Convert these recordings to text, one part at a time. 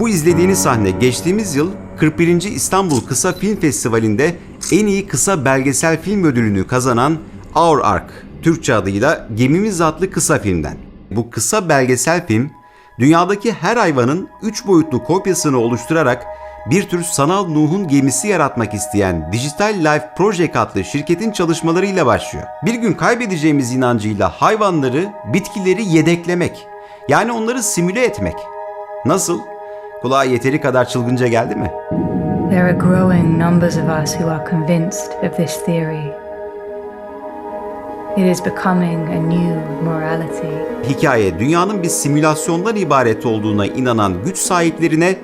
Bu izlediğiniz sahne geçtiğimiz yıl 41. İstanbul Kısa Film Festivali'nde en iyi kısa belgesel film ödülünü kazanan Our Ark, Türkçe adıyla Gemimiz adlı kısa filmden. Bu kısa belgesel film, dünyadaki her hayvanın 3 boyutlu kopyasını oluşturarak bir tür sanal Nuh'un gemisi yaratmak isteyen Digital Life Project adlı şirketin çalışmalarıyla başlıyor. Bir gün kaybedeceğimiz inancıyla hayvanları, bitkileri yedeklemek, yani onları simüle etmek. Nasıl? Kulağa yeteri kadar çılgınca geldi mi? There are growing numbers of us who are convinced of this theory. It is becoming a new morality. Hikaye dünyanın bir simülasyondan ibaret olduğuna inanan güç sahiplerine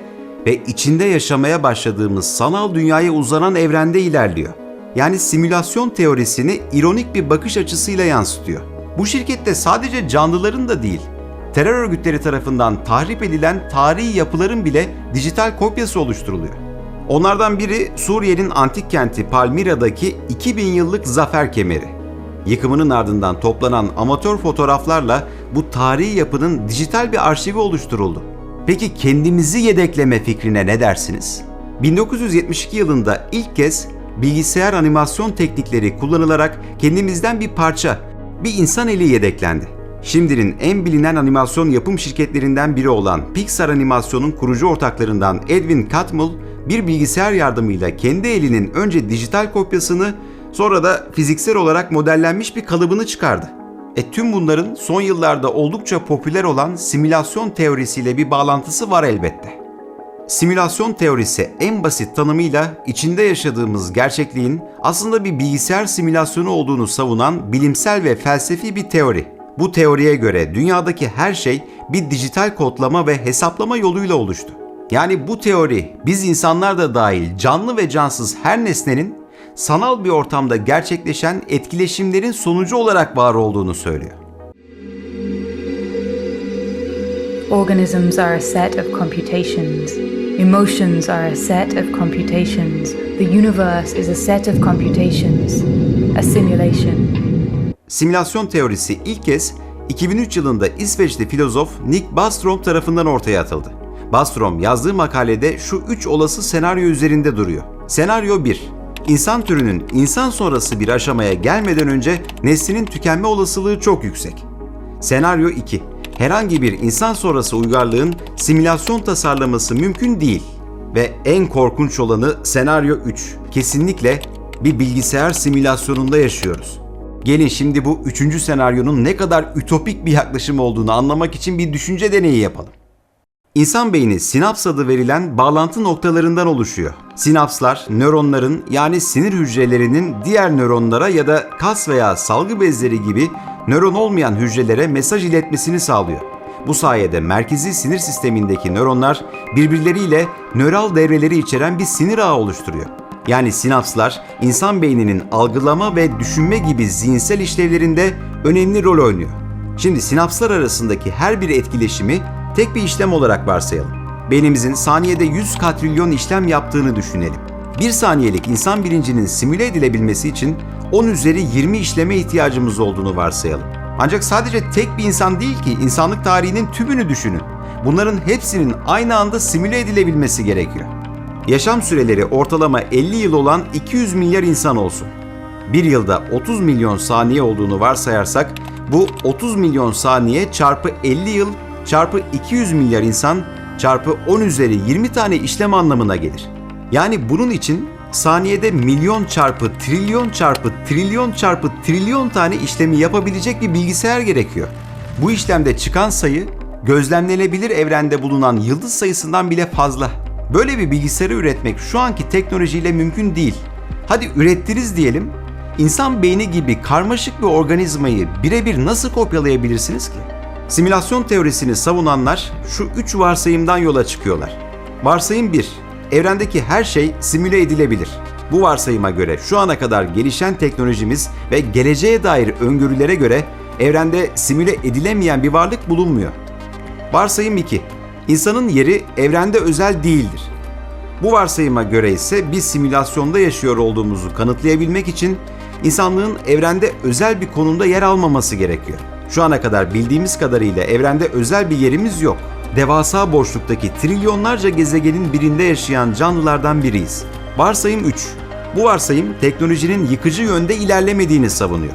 ve içinde yaşamaya başladığımız sanal dünyaya uzanan evrende ilerliyor. Yani simülasyon teorisini ironik bir bakış açısıyla yansıtıyor. Bu şirkette sadece canlıların da değil, terör örgütleri tarafından tahrip edilen tarihi yapıların bile dijital kopyası oluşturuluyor. Onlardan biri Suriye'nin antik kenti Palmira'daki 2000 yıllık zafer kemeri. Yıkımının ardından toplanan amatör fotoğraflarla bu tarihi yapının dijital bir arşivi oluşturuldu. Peki kendimizi yedekleme fikrine ne dersiniz? 1972 yılında ilk kez bilgisayar animasyon teknikleri kullanılarak kendimizden bir parça, bir insan eli yedeklendi. Şimdinin en bilinen animasyon yapım şirketlerinden biri olan Pixar Animasyon'un kurucu ortaklarından Edwin Catmull, bir bilgisayar yardımıyla kendi elinin önce dijital kopyasını sonra da fiziksel olarak modellenmiş bir kalıbını çıkardı. E tüm bunların son yıllarda oldukça popüler olan simülasyon teorisiyle bir bağlantısı var elbette. Simülasyon teorisi en basit tanımıyla içinde yaşadığımız gerçekliğin aslında bir bilgisayar simülasyonu olduğunu savunan bilimsel ve felsefi bir teori. Bu teoriye göre dünyadaki her şey bir dijital kodlama ve hesaplama yoluyla oluştu. Yani bu teori biz insanlar da dahil canlı ve cansız her nesnenin sanal bir ortamda gerçekleşen etkileşimlerin sonucu olarak var olduğunu söylüyor. Organisms are a set of computations. Emotions are a set of computations. The universe is a set of computations. A simulation. Simülasyon teorisi ilk kez 2003 yılında İsveçli filozof Nick Bostrom tarafından ortaya atıldı. Bostrom yazdığı makalede şu üç olası senaryo üzerinde duruyor. Senaryo 1. İnsan türünün insan sonrası bir aşamaya gelmeden önce neslinin tükenme olasılığı çok yüksek. Senaryo 2. Herhangi bir insan sonrası uygarlığın simülasyon tasarlaması mümkün değil. Ve en korkunç olanı senaryo 3. Kesinlikle bir bilgisayar simülasyonunda yaşıyoruz. Gelin şimdi bu üçüncü senaryonun ne kadar ütopik bir yaklaşım olduğunu anlamak için bir düşünce deneyi yapalım. İnsan beyni sinaps adı verilen bağlantı noktalarından oluşuyor. Sinapslar, nöronların yani sinir hücrelerinin diğer nöronlara ya da kas veya salgı bezleri gibi nöron olmayan hücrelere mesaj iletmesini sağlıyor. Bu sayede merkezi sinir sistemindeki nöronlar birbirleriyle nöral devreleri içeren bir sinir ağı oluşturuyor. Yani sinapslar insan beyninin algılama ve düşünme gibi zihinsel işlevlerinde önemli rol oynuyor. Şimdi sinapslar arasındaki her bir etkileşimi tek bir işlem olarak varsayalım. Beynimizin saniyede 100 katrilyon işlem yaptığını düşünelim. Bir saniyelik insan bilincinin simüle edilebilmesi için 10 üzeri 20 işleme ihtiyacımız olduğunu varsayalım. Ancak sadece tek bir insan değil ki insanlık tarihinin tümünü düşünün. Bunların hepsinin aynı anda simüle edilebilmesi gerekiyor. Yaşam süreleri ortalama 50 yıl olan 200 milyar insan olsun. Bir yılda 30 milyon saniye olduğunu varsayarsak bu 30 milyon saniye çarpı 50 yıl çarpı 200 milyar insan çarpı 10 üzeri 20 tane işlem anlamına gelir. Yani bunun için saniyede milyon çarpı trilyon çarpı trilyon çarpı trilyon tane işlemi yapabilecek bir bilgisayar gerekiyor. Bu işlemde çıkan sayı gözlemlenebilir evrende bulunan yıldız sayısından bile fazla. Böyle bir bilgisayarı üretmek şu anki teknolojiyle mümkün değil. Hadi ürettiniz diyelim. İnsan beyni gibi karmaşık bir organizmayı birebir nasıl kopyalayabilirsiniz ki? Simülasyon teorisini savunanlar şu üç varsayımdan yola çıkıyorlar. Varsayım 1. Evrendeki her şey simüle edilebilir. Bu varsayıma göre şu ana kadar gelişen teknolojimiz ve geleceğe dair öngörülere göre evrende simüle edilemeyen bir varlık bulunmuyor. Varsayım 2. İnsanın yeri evrende özel değildir. Bu varsayıma göre ise biz simülasyonda yaşıyor olduğumuzu kanıtlayabilmek için insanlığın evrende özel bir konumda yer almaması gerekiyor. Şu ana kadar bildiğimiz kadarıyla evrende özel bir yerimiz yok. devasa boşluktaki trilyonlarca gezegenin birinde yaşayan canlılardan biriyiz. Varsayım 3. Bu varsayım teknolojinin yıkıcı yönde ilerlemediğini savunuyor.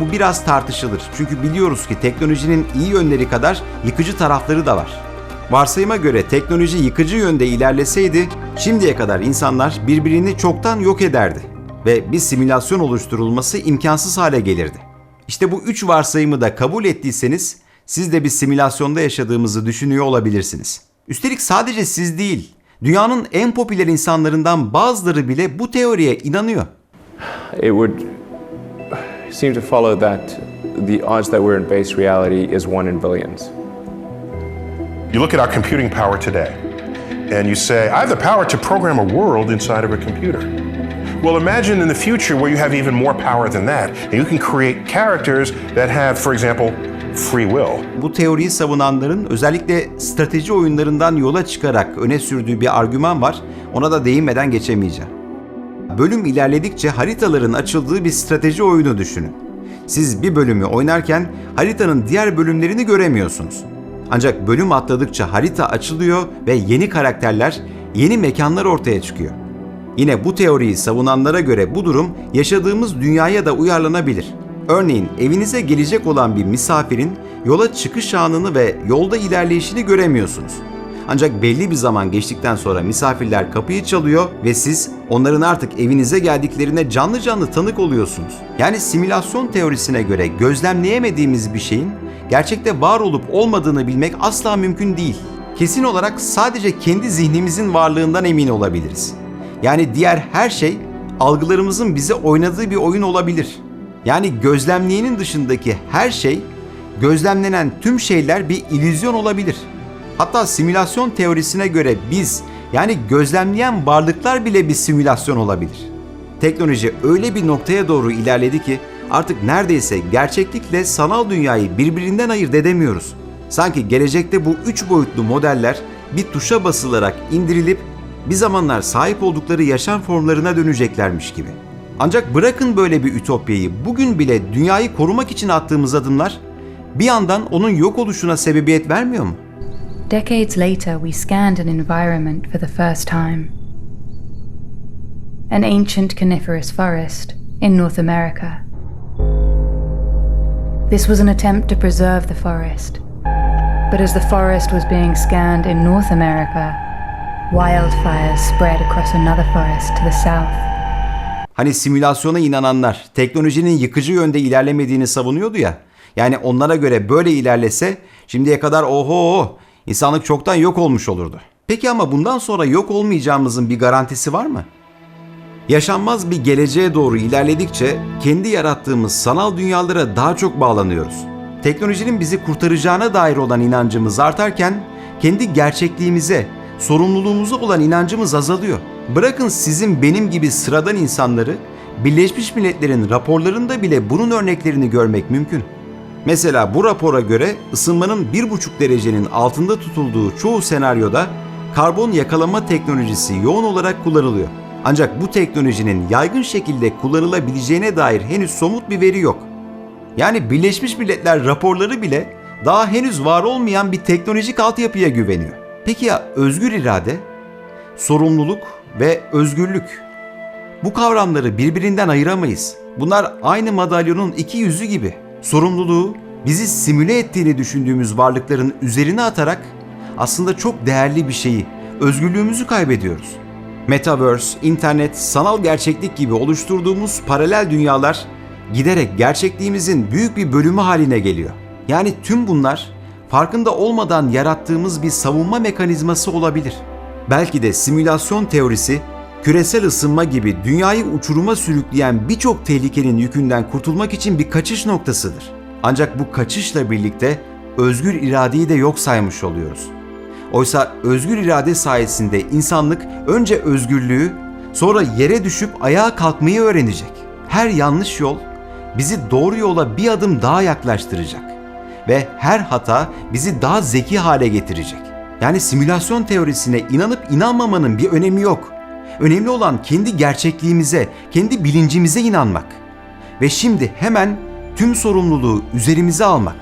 Bu biraz tartışılır çünkü biliyoruz ki teknolojinin iyi yönleri kadar yıkıcı tarafları da var. Varsayıma göre teknoloji yıkıcı yönde ilerleseydi şimdiye kadar insanlar birbirini çoktan yok ederdi ve bir simülasyon oluşturulması imkansız hale gelirdi. İşte bu üç varsayımı da kabul ettiyseniz siz de bir simülasyonda yaşadığımızı düşünüyor olabilirsiniz. Üstelik sadece siz değil, dünyanın en popüler insanlarından bazıları bile bu teoriye inanıyor. it would seem to follow that the odds that we're in base reality is one in billions. You look at our computing power today, and you say, I have the power to program a world inside of a computer. Well, imagine in the future where you have even more power than that, and you can create characters that have, for example, free will. Bu teoriyi savunanların özellikle strateji oyunlarından yola çıkarak öne sürdüğü bir argüman var. Ona da değinmeden geçemeyeceğim. Bölüm ilerledikçe haritaların açıldığı bir strateji oyunu düşünün. Siz bir bölümü oynarken haritanın diğer bölümlerini göremiyorsunuz. Ancak bölüm atladıkça harita açılıyor ve yeni karakterler, yeni mekanlar ortaya çıkıyor. Yine bu teoriyi savunanlara göre bu durum yaşadığımız dünyaya da uyarlanabilir. Örneğin evinize gelecek olan bir misafirin yola çıkış anını ve yolda ilerleyişini göremiyorsunuz. Ancak belli bir zaman geçtikten sonra misafirler kapıyı çalıyor ve siz onların artık evinize geldiklerine canlı canlı tanık oluyorsunuz. Yani simülasyon teorisine göre gözlemleyemediğimiz bir şeyin gerçekte var olup olmadığını bilmek asla mümkün değil. Kesin olarak sadece kendi zihnimizin varlığından emin olabiliriz. Yani diğer her şey algılarımızın bize oynadığı bir oyun olabilir. Yani gözlemleyenin dışındaki her şey, gözlemlenen tüm şeyler bir illüzyon olabilir. Hatta simülasyon teorisine göre biz yani gözlemleyen varlıklar bile bir simülasyon olabilir. Teknoloji öyle bir noktaya doğru ilerledi ki artık neredeyse gerçeklikle sanal dünyayı birbirinden ayırt edemiyoruz. Sanki gelecekte bu üç boyutlu modeller bir tuşa basılarak indirilip bir zamanlar sahip oldukları yaşam formlarına döneceklermiş gibi. Ancak bırakın böyle bir ütopyayı, bugün bile dünyayı korumak için attığımız adımlar bir yandan onun yok oluşuna sebebiyet vermiyor mu? Decades later, we scanned an environment for the first time. An ancient coniferous forest in North America. This was an attempt to preserve the forest. But as the forest was being scanned in North America, wildfires spread across another forest to the south. Hani simülasyona inananlar teknolojinin yıkıcı yönde ilerlemediğini savunuyordu ya. Yani onlara göre böyle ilerlese şimdiye kadar oho insanlık çoktan yok olmuş olurdu. Peki ama bundan sonra yok olmayacağımızın bir garantisi var mı? Yaşanmaz bir geleceğe doğru ilerledikçe kendi yarattığımız sanal dünyalara daha çok bağlanıyoruz. Teknolojinin bizi kurtaracağına dair olan inancımız artarken kendi gerçekliğimize, sorumluluğumuza olan inancımız azalıyor. Bırakın sizin benim gibi sıradan insanları Birleşmiş Milletler'in raporlarında bile bunun örneklerini görmek mümkün. Mesela bu rapora göre ısınmanın 1,5 derecenin altında tutulduğu çoğu senaryoda karbon yakalama teknolojisi yoğun olarak kullanılıyor. Ancak bu teknolojinin yaygın şekilde kullanılabileceğine dair henüz somut bir veri yok. Yani Birleşmiş Milletler raporları bile daha henüz var olmayan bir teknolojik altyapıya güveniyor. Peki ya özgür irade, sorumluluk ve özgürlük? Bu kavramları birbirinden ayıramayız. Bunlar aynı madalyonun iki yüzü gibi. Sorumluluğu bizi simüle ettiğini düşündüğümüz varlıkların üzerine atarak aslında çok değerli bir şeyi, özgürlüğümüzü kaybediyoruz. Metaverse, internet, sanal gerçeklik gibi oluşturduğumuz paralel dünyalar giderek gerçekliğimizin büyük bir bölümü haline geliyor. Yani tüm bunlar farkında olmadan yarattığımız bir savunma mekanizması olabilir. Belki de simülasyon teorisi küresel ısınma gibi dünyayı uçuruma sürükleyen birçok tehlikenin yükünden kurtulmak için bir kaçış noktasıdır. Ancak bu kaçışla birlikte özgür iradeyi de yok saymış oluyoruz. Oysa özgür irade sayesinde insanlık önce özgürlüğü, sonra yere düşüp ayağa kalkmayı öğrenecek. Her yanlış yol bizi doğru yola bir adım daha yaklaştıracak ve her hata bizi daha zeki hale getirecek. Yani simülasyon teorisine inanıp inanmamanın bir önemi yok. Önemli olan kendi gerçekliğimize, kendi bilincimize inanmak. Ve şimdi hemen tüm sorumluluğu üzerimize almak.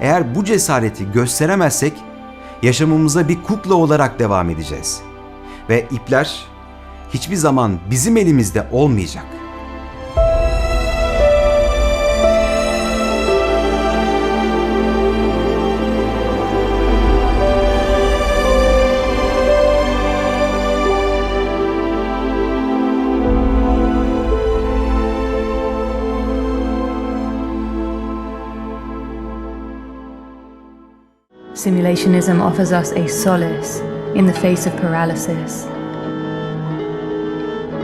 Eğer bu cesareti gösteremezsek yaşamımıza bir kukla olarak devam edeceğiz. Ve ipler hiçbir zaman bizim elimizde olmayacak. Simulationism offers us a solace in the face of paralysis.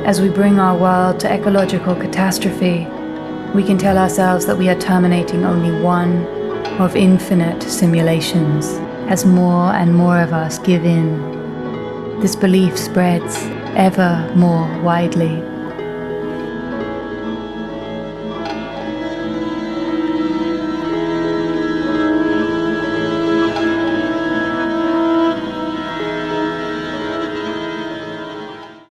As we bring our world to ecological catastrophe, we can tell ourselves that we are terminating only one of infinite simulations as more and more of us give in. This belief spreads ever more widely